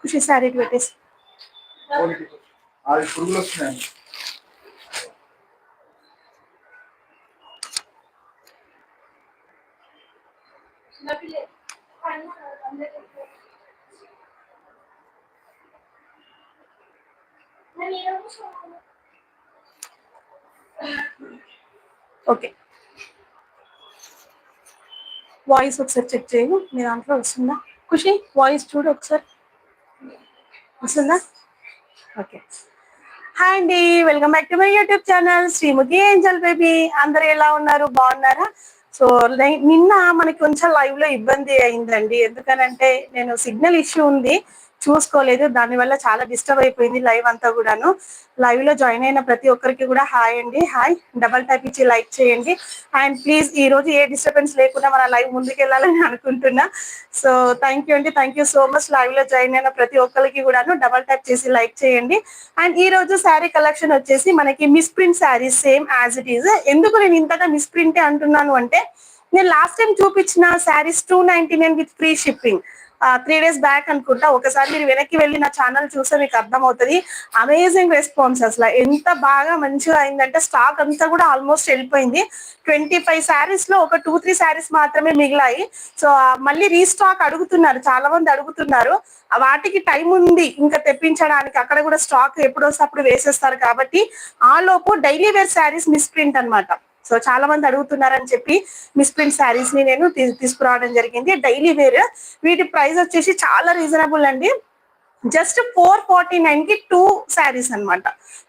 ఖుషి శారీ ఇటు పెట్టేసి అది పురుగులు వస్తున్నాయి ఓకే వాయిస్ ఒకసారి చెక్ చేయు మీ దాంట్లో వస్తుందా ఖుషి వాయిస్ చూడు ఒకసారి. వస్తుందా? ఓకే హాయ్ అండి welcome back to my YouTube channel Srimukhi angel baby అందరు ఎలా ఉన్నారు? బాగున్నారా? సో నిన్న మనకి కొంచెం లైవ్లో ఇబ్బంది అయిందండి. ఎందుకనంటే నేను సిగ్నల్ ఇష్యూ ఉంది. చూసుకోలేదు. దానివల్ల చాలా డిస్టర్బ్ అయిపోయింది లైవ్ అంతా కూడాను. లైవ్లో జాయిన్ అయిన ప్రతి ఒక్కరికి కూడా హాయ్ అండి. హాయ్. డబల్ టైప్ ఇచ్చి లైక్ చేయండి. అండ్ ప్లీజ్ ఈ రోజు ఏ డిస్టర్బెన్స్ లేకుండా మన లైవ్ ముందుకెళ్ళాలని అనుకుంటున్నా. సో థ్యాంక్ యూ అండి. Thank you so much. లైవ్లో జాయిన్ అయిన ప్రతి ఒక్కరికి కూడాను డబల్ టైప్ చేసి లైక్ చేయండి. అండ్ ఈ రోజు శారీ కలెక్షన్ వచ్చేసి మనకి misprint sari same as it is ఎందుకు నేను ఇంతగా మిస్ ప్రింటే అంటున్నాను అంటే నేను లాస్ట్ టైం చూపించిన saris two ninety nine with free shipping. Three days back అనుకుంటా ఒకసారి మీరు వెనక్కి వెళ్ళి నా ఛానల్ చూస్తే మీకు అర్థమవుతుంది. అమేజింగ్ రెస్పాన్స్ అసలు. ఎంత బాగా మంచిగా అయిందంటే స్టాక్ అంతా కూడా ఆల్మోస్ట్ వెళ్ళిపోయింది. ట్వంటీ ఫైవ్ శారీస్లో ఒక టూ త్రీ శారీస్ మాత్రమే మిగిలాయి. సో మళ్ళీ రీస్టాక్ అడుగుతున్నారు. చాలా మంది అడుగుతున్నారు. వాటికి టైం ఉంది ఇంకా తెప్పించడానికి. అక్కడ కూడా స్టాక్ ఎప్పుడు వస్తే అప్పుడు వేసేస్తారు కాబట్టి ఆ లోపు daily wear saris miss print అన్నమాట. సో చాలా మంది అడుగుతున్నారని చెప్పి మిస్ ప్రింట్ శారీస్ని నేను తీసుకురావడం జరిగింది. Daily wear. వీటి ప్రైస్ వచ్చేసి చాలా రీజనబుల్ అండి. జస్ట్ ఫోర్ ఫార్టీ నైన్కి టూ శారీస్ అన్నమాట.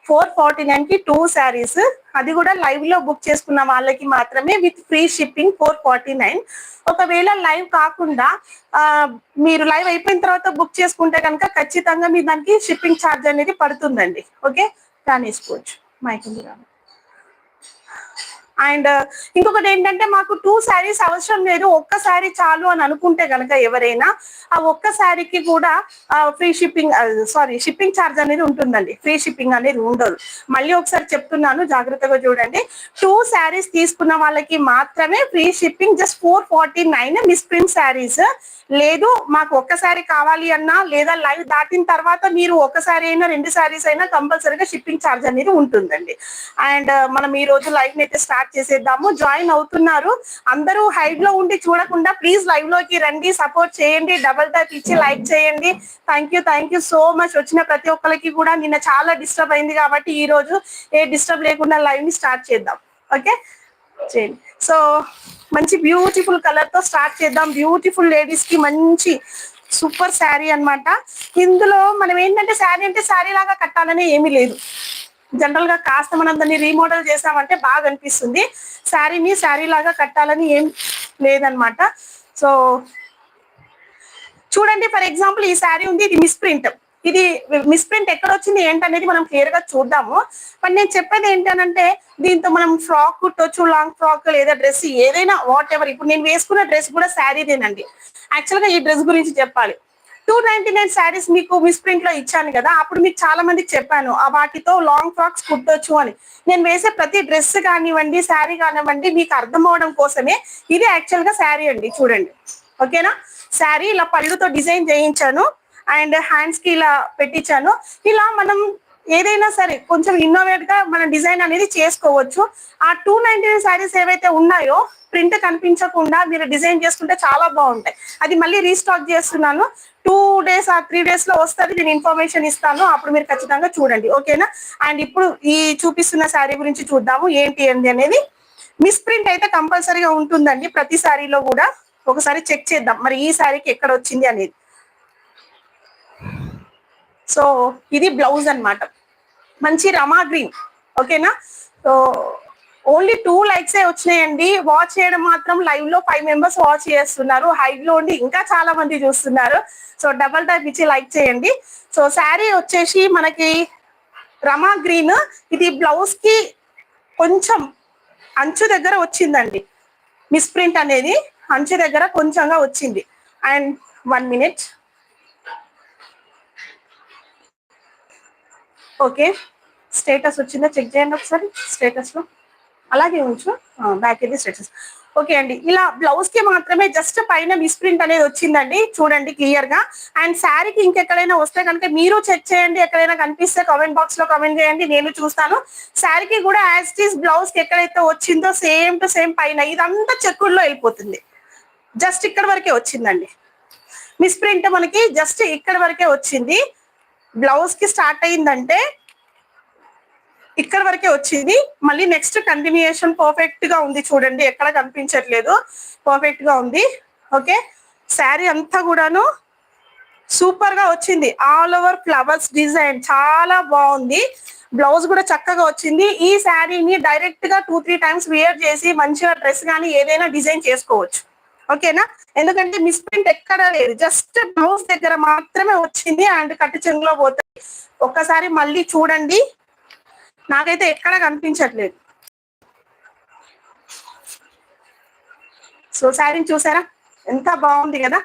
ఫోర్ ఫార్టీ నైన్కి టూ శారీస్. అది కూడా లైవ్లో బుక్ చేసుకున్న వాళ్ళకి మాత్రమే with free shipping four forty nine. ఒకవేళ లైవ్ కాకుండా మీరు లైవ్ అయిపోయిన తర్వాత బుక్ చేసుకుంటే కనుక ఖచ్చితంగా మీ దానికి షిప్పింగ్ ఛార్జ్ అనేది పడుతుందండి. ఓకే? కానేసుకోవచ్చు మైక్ మైకింగ్ అండ్ uh, ఇంకొకటి ఏంటంటే మాకు టూ శారీస్ అవసరం లేదు. ఒక్క శారీ చాలు అని అనుకుంటే కనుక ఎవరైనా ఆ ఒక్క శారీకి కూడా free shipping sorry shipping charge అనేది ఉంటుందండి. ఫ్రీ షిప్పింగ్ అనేది ఉండదు. మళ్ళీ ఒకసారి చెప్తున్నాను జాగ్రత్తగా చూడండి. టూ శారీస్ తీసుకున్న వాళ్ళకి మాత్రమే free shipping just four forty nine misprint saris. లేదు మాకు ఒక్కసారి కావాలి అన్నా లేదా లైవ్ దాటిన తర్వాత మీరు ఒకసారి అయినా రెండు శారీస్ అయినా కంపల్సరీగా షిప్పింగ్ ఛార్జ్ అనేది ఉంటుందండి. అండ్ uh, మనం ఈ రోజు లైవ్ అయితే స్టార్ట్ చేసేద్దాము. జాయిన్ అవుతున్నారు. అందరూ హైడ్లో ఉండి చూడకుండా ప్లీజ్ లైవ్లోకి రండి. సపోర్ట్ చేయండి. డబల్ టైప్ ఇచ్చి లైక్ చేయండి. Thank you thank you so much వచ్చిన ప్రతి ఒక్కరికి కూడా నిన్న చాలా డిస్టర్బ్ అయింది కాబట్టి ఈ రోజు ఏ డిస్టర్బ్ లేకుండా లైవ్ని స్టార్ట్ చేద్దాం. ఓకే చేయండి. సో మంచి బ్యూటిఫుల్ కలర్తో స్టార్ట్ చేద్దాం. బ్యూటిఫుల్ లేడీస్కి మంచి సూపర్ శారీ అన్నమాట. ఇందులో మనం ఏంటంటే శారీ అంటే శారీ లాగా కట్టాలని ఏమీ లేదు. జనరల్గా కాస్త మనం దాన్ని రీమోడల్ చేసామంటే బాగా అనిపిస్తుంది శారీని శారీ లాగా కట్టాలని ఏం లేదనమాట. సో చూడండి ఫర్ ఎగ్జాంపుల్ ఈ శారీ ఉంది ఇది మిస్ప్రింట్ ఇది మిస్ప్రింట్ ఎక్కడ వచ్చింది ఏంటనేది మనం క్లియర్గా చూద్దాము. మరి నేను చెప్పేది ఏంటనంటే దీంతో మనం ఫ్రాక్ కుట్టొచ్చు లాంగ్ ఫ్రాక్ లేదా డ్రెస్ ఏదైనా వాట్ ఎవర్ ఇప్పుడు నేను వేసుకున్న డ్రెస్ కూడా శారీదేనండి. యాక్చువల్గా ఈ డ్రెస్ గురించి చెప్పాలి. టూ నైన్టీ నైన్ శారీస్ మీకు మిస్ ప్రింట్లో ఇచ్చాను కదా అప్పుడు మీకు చాలా మందికి చెప్పాను ఆ వాటితో లాంగ్ ఫ్రాక్స్ కుట్టొచ్చు అని. నేను వేసే ప్రతి డ్రెస్ కానివ్వండి శారీ కానివ్వండి మీకు అర్థం అవడం కోసమే ఇది యాక్చువల్గా శారీ అండి చూడండి. ఓకేనా శారీ ఇలా పళ్ళుతో డిజైన్ చేయించాను అండ్ హ్యాండ్స్కి ఇలా పెట్టించాను. ఇలా మనం ఏదైనా సరే కొంచెం ఇన్నోవేట్గా మన డిజైన్ అనేది చేసుకోవచ్చు. ఆ టూ నైన్టీ నైన్ శారీస్ ఏవైతే ఉన్నాయో ప్రింట్ కనిపించకుండా మీరు డిజైన్ చేసుకుంటే చాలా బాగుంటాయి. అది మళ్ళీ రీస్టాక్ చేస్తున్నాను. టూ డేస్ ఆ త్రీ డేస్లో వస్తుంది నేను ఇన్ఫర్మేషన్ ఇస్తాను. అప్పుడు మీరు ఖచ్చితంగా చూడండి. ఓకేనా అండ్ ఇప్పుడు ఈ చూపిస్తున్న శారీ గురించి చూద్దాము. ఏంటి ఏంటి అనేది? మిస్ ప్రింట్ అయితే కంపల్సరీగా ఉంటుందండి ప్రతి శారీలో కూడా. ఒకసారి చెక్ చేద్దాం. మరి ఈ శారీకి ఎక్కడ వచ్చింది అనేది? సో ఇది బ్లౌజ్ అన్నమాట. మంచి రమా గ్రీన్. ఓకేనా? సో ఓన్లీ టూ లైక్స్ ఏ వచ్చినాయండి. వాచ్ చేయడం మాత్రం లైవ్లో ఫైవ్ మెంబర్స్ వాచ్ చేస్తున్నారు. హైవ్లో ఉండి ఇంకా చాలా మంది చూస్తున్నారు. సో డబల్ టైప్ ఇచ్చి లైక్ చేయండి. సో శారీ వచ్చేసి మనకి రమా గ్రీన్. ఇది బ్లౌజ్కి కొంచెం అంచు దగ్గర వచ్చిందండి. మిస్ ప్రింట్ అనేది అంచు దగ్గర కొంచెంగా వచ్చింది. And one minute okay. Status వచ్చిందా? చెక్ చేయండి ఒకసారి స్టేటస్లో అలాగే ఉంచు. బ్యాక్ ఇది స్టేటస్. ఓకే అండి. ఇలా బ్లౌజ్కి మాత్రమే జస్ట్ పైన మిస్ప్రింట్ అనేది వచ్చిందండి. చూడండి క్లియర్గా. అండ్ శారీకి ఇంకెక్కడైనా వస్తే కనుక మీరు చెక్ చేయండి. ఎక్కడైనా కనిపిస్తే కామెంట్ బాక్స్లో కామెంట్ చేయండి. నేను చూస్తాను. శారీకి కూడా యాజ్ ఇట్ ఈస్ బ్లౌజ్కి ఎక్కడైతే వచ్చిందో సేమ్ టు సేమ్ పైన ఇదంతా చెక్కుల్లో వెళ్ళిపోతుంది. జస్ట్ ఇక్కడ వరకే వచ్చిందండి. మిస్ప్రింట్ మనకి జస్ట్ ఇక్కడ వరకే వచ్చింది. బ్లౌజ్కి స్టార్ట్ అయిందంటే ఇక్కడ వరకే వచ్చింది. మళ్ళీ నెక్స్ట్ కంటిన్యూయేషన్ పర్ఫెక్ట్గా ఉంది చూడండి. ఎక్కడ కనిపించట్లేదు. పర్ఫెక్ట్గా ఉంది. ఓకే? శారీ అంతా కూడాను సూపర్గా వచ్చింది. ఆల్ ఓవర్ ఫ్లవర్స్ డిజైన్ చాలా బాగుంది. బ్లౌజ్ కూడా చక్కగా వచ్చింది. ఈ శారీని డైరెక్ట్గా టూ త్రీ టైమ్స్ వేర్ చేసి మంచిగా డ్రెస్ కానీ ఏదైనా డిజైన్ చేసుకోవచ్చు. ఓకేనా? ఎందుకంటే మిస్ప్రింట్ ఎక్కడ లేదు. జస్ట్ బ్లౌజ్ దగ్గర మాత్రమే వచ్చింది అండ్ కట్టు చెంగులో పోతుంది ఒక్కసారి మళ్ళీ చూడండి. నాకైతే ఎక్కడ కనిపించట్లేదు. సో శారీని చూసారా? ఎంత బాగుంది కదా?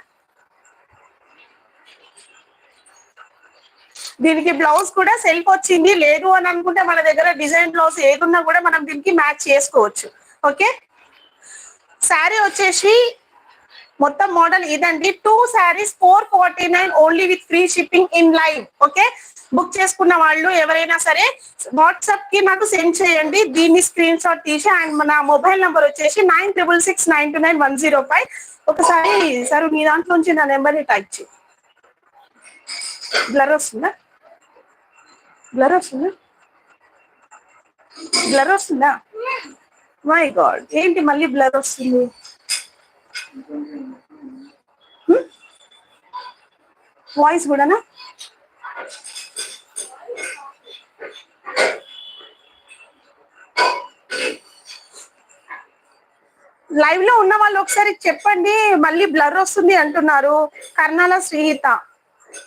దీనికి బ్లౌజ్ కూడా సెల్ఫ్ వచ్చింది. లేదు అని అనుకుంటే మన దగ్గర డిజైన్ బ్లౌజ్ ఏదున్నా కూడా మనం దీనికి మ్యాచ్ చేసుకోవచ్చు. ఓకే? శారీ వచ్చేసి మొత్తం మోడల్ ఇదండి. Two saris four forty nine only with free shipping in live okay book చేసుకున్న వాళ్ళు ఎవరైనా సరే వాట్సాప్కి నాకు సెండ్ చేయండి. దీన్ని స్క్రీన్ షాట్ తీసి అండ్ మన మొబైల్ నంబర్ వచ్చేసి nine triple six nine two nine one zero five ఒకసారి సార్ మీ దాంట్లో నుంచి నా నెంబర్ని టైప్ చేయి. బ్లర్ వస్తుందా? బ్లర్ వస్తుందా? బ్లర్ వస్తుందా? మై గాడ్ ఏంటి మళ్ళీ బ్లర్ వస్తుంది? వాయిస్ కూడానా? లైవ్లో ఉన్న వాళ్ళు ఒకసారి చెప్పండి మళ్ళీ బ్లర్ వస్తుంది అంటున్నారు. కర్ణాల శ్రీహిత.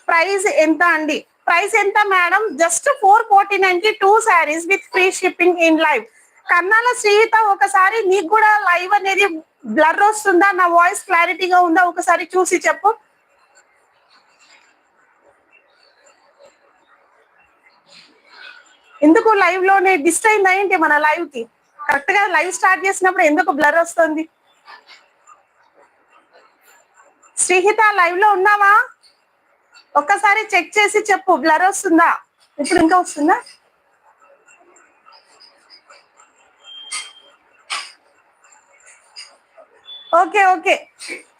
ప్రైస్ ఎంత అండి? ప్రైస్ ఎంత madam just four forty ninety two saris with free shipping in live Kannala Sritha ఒకసారి నీకు కూడా లైవ్ అనేది బ్లర్ వస్తుందా? నా వాయిస్ క్లారిటీగా ఉందా? ఒకసారి చూసి చెప్పు. ఎందుకు లైవ్లోనే డిస్ట్ అయిందా ఏంటి మన లైవ్కి? కరెక్ట్గా లైవ్ స్టార్ట్ చేసినప్పుడు ఎందుకు బ్లర్ వస్తుంది? శ్రీహిత లైవ్లో ఉన్నావా? ఒక్కసారి చెక్ చేసి చెప్పు. బ్లర్ వస్తుందా? ఇప్పుడు ఇంకా వస్తుందా? Okay okay.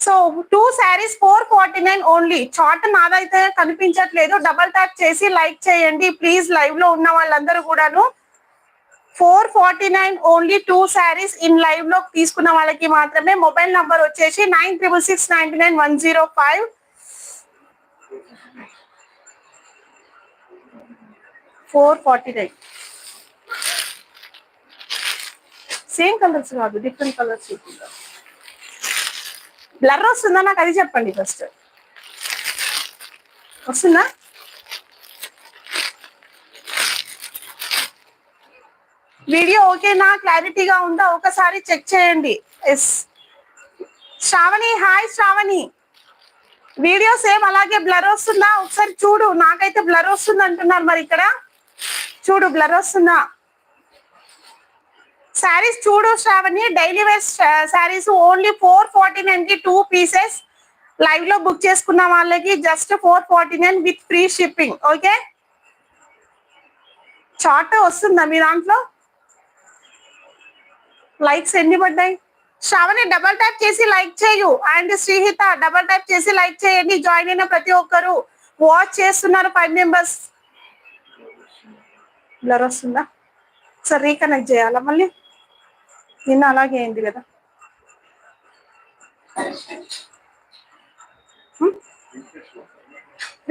So two saris four forty nine only chart నాదైతే కనిపించట్లేదు. డబల్ ట్యాప్ చేసి లైక్ చేయండి. ప్లీజ్ లైవ్లో ఉన్న వాళ్ళందరూ కూడాను. Four forty nine only two saris in లైవ్లో తీసుకున్న వాళ్ళకి మాత్రమే మొబైల్ నంబర్ వచ్చేసి nine triple six ninety nine one zero five four forty nine same colours కాదు డిఫరెంట్ కలర్స్ చూపించాం బ్లర్ వస్తుందా నాకు అది చెప్పండి ఫస్ట్. వస్తుందా? వీడియో ఓకేనా క్లారిటీగా ఉందా? ఒకసారి చెక్ చేయండి. Yes. Sravani hi Sravani. Video same అలాగే బ్లర్ వస్తుందా? ఒకసారి చూడు నాకైతే బ్లర్ వస్తుంది అంటున్నారు మరి ఇక్కడ. చూడు బ్లర్ వస్తుందా? శారీస్ చూడు Sravani daily wear saris only four forty నైన్కి టూ పీసెస్ లైవ్లో బుక్ చేసుకున్న వాళ్ళకి just four forty nine with free shipping okay chart వస్తుందా మీ దాంట్లో? లైక్స్ ఎన్ని పడ్డాయి? శ్రావణి డబల్ ట్యాప్ చేసి లైక్ చేయు. అండ్ శ్రీహిత డబల్ ట్యాప్ చేసి లైక్ చేయండి. జాయిన్ అయిన ప్రతి ఒక్కరు వాచ్ చేస్తున్నారు ఫైవ్ మెంబర్స్ బ్లర్ వస్తుందా? సరే రీకనెక్ట్ చేయాలా మళ్ళీ? నిన్న అలాగే అయింది కదా.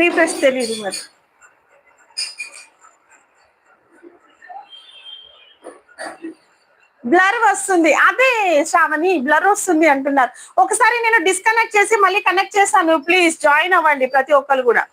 రీఫ్రెష్ తెలియదు మరి. బ్లర్ వస్తుంది. అదే శ్రావణి బ్లర్ వస్తుంది అంటున్నారు. ఒకసారి నేను డిస్కనెక్ట్ చేసి మళ్ళీ కనెక్ట్ చేస్తాను ప్లీజ్ జాయిన్ అవ్వండి ప్రతి ఒక్కరు కూడా.